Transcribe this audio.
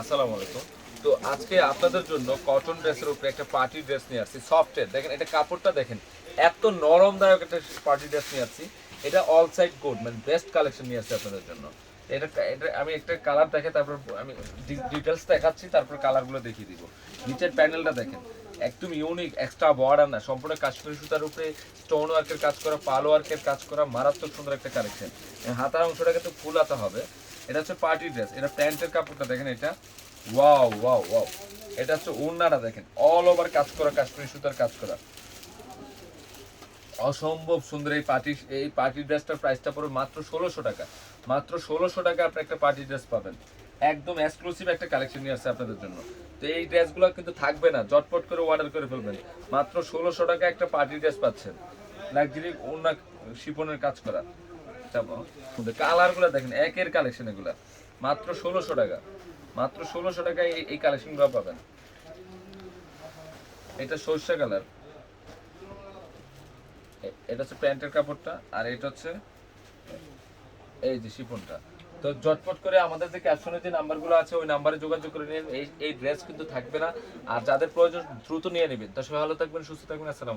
আসসালামু আলাইকুম। তো আজকে আপনাদের জন্য কটন ড্রেসের উপরে একটা পার্টি ড্রেস নিয়ে আসছি সফটের দেখেন, এটা কাপড়টা দেখেন, এত নরমদায়ক একটা পার্টি ড্রেস নিয়ে আসছি। এটা অল সাইড গুড মানে বেস্ট কালেকশন নিয়ে আসছি আপনাদের জন্য। এটা এটা আমি একটা কালার দেখে তারপর আমি ডিটেলস দেখাচ্ছি, তারপর কালারগুলো দেখিয়ে দিব। নিচের প্যানেলটা দেখেন, একদম ইউনিক এক্সট্রা বর্ডার না, সম্পূর্ণ কাশ্মীরি সুতার উপরে স্টোন ওয়ার্কের কাজ করা পাল ওয়ার্কের কাজ করা, মারাত্মক সুন্দর একটা কালেকশন হাতার অংশটা কিন্তু ফুল হবে। এটা হচ্ছে পার্টি ড্রেস, এটা প্যান্টের কাপড়টা দেখেন এটা। Wow wow wow. এটা হচ্ছে ওড়নাটা দেখেন অল ওভার কাজ করা, কাশ্মীরি সুতার কাজ করা। অসম্ভব সুন্দর এই পার্টি এই পার্টি ড্রেসটার প্রাইসটা পড়বে মাত্র ষোলোশো টাকা। মাত্র ষোলোশো টাকা আপনি একটা পার্টি ড্রেস পাবেন। একদম এক্সক্লুসিভ একটা কালেকশন নিয়ে আসছে আপনাদের জন্য। তো এই ড্রেসগুলো কিন্তু থাকবে না জটপট করে অর্ডার করে ফেলবেন। মাত্র ষোলোশো টাকা একটা পার্টি ড্রেস পাচ্ছেন। লাক্সারি অন্য শিপনের কাজ করা। এটা হচ্ছে প্যান্টের কাপড়টা, আর এটা হচ্ছে এই তো জটপট করে আমাদের যে ক্যাপশনে যে নাম্বারগুলো আছে, ওই নাম্বারে যোগাযোগ করে নিন। এই এই ড্রেস কিন্তু থাকবে না। আর যাদের প্রয়োজন, দ্রুত নিয়ে নেবেন। তো সবাই ভালো থাকবেন, সুস্থ থাকবেন। আসসালাম